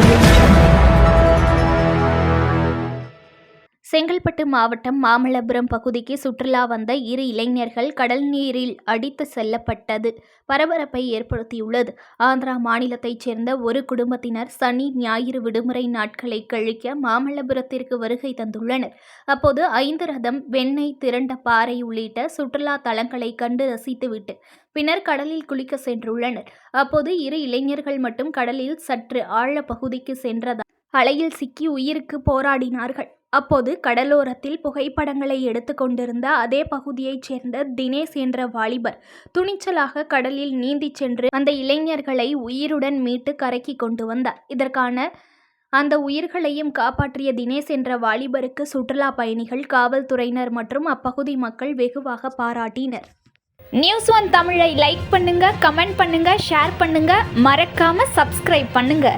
audio Chengalpattu மாவட்டம் மாமல்லபுரம் பகுதிக்கு சுற்றுலா வந்த இரு இளைஞர்கள் கடல் நீரில் அடித்து செல்லப்பட்டது. பரபரப்பை ஏற்படுத்தியுள்ளது. ஆந்திரா மாநிலத்தைச் சேர்ந்த ஒரு குடும்பத்தினர் சனி ஞாயிறு விடுமுறை நாட்களை கழிக்க மாமல்லபுரத்திற்கு வருகை தந்துள்ளனர். அப்போது ஐந்து ரதம் வெண்ணெய் திரண்ட பாறை உள்ளிட்ட சுற்றுலா தலங்களை கண்டு ரசித்துவிட்டு பின்னர் கடலில் குளிக்க சென்றுள்ளனர். அப்போது இரு இளைஞர்கள் மட்டும் கடலில் சற்று ஆழ பகுதிக்கு சென்றதால் அலையில் சிக்கி உயிருக்கு போராடினார்கள். அப்போது கடலோரத்தில் புகைப்படங்களை எடுத்து கொண்டிருந்த அதே பகுதியைச் சேர்ந்த தினேஷ் என்ற வாலிபர் துணிச்சலாக கடலில் நீந்திச் சென்று அந்த இளைஞர்களை உயிருடன் மீட்டு கரைக்கு கொண்டு வந்தார். இதற்கான அந்த உயிர்களையும் காப்பாற்றிய தினேஷ் என்ற வாலிபருக்கு சுற்றுலா பயணிகள் காவல்துறையினர் மற்றும் அப்பகுதி மக்கள் வெகுவாக பாராட்டினர். நியூஸ் ஒன் தமிழை லைக் பண்ணுங்க கமெண்ட் பண்ணுங்க ஷேர் பண்ணுங்க. மறக்காம சப்ஸ்கிரைப் பண்ணுங்க.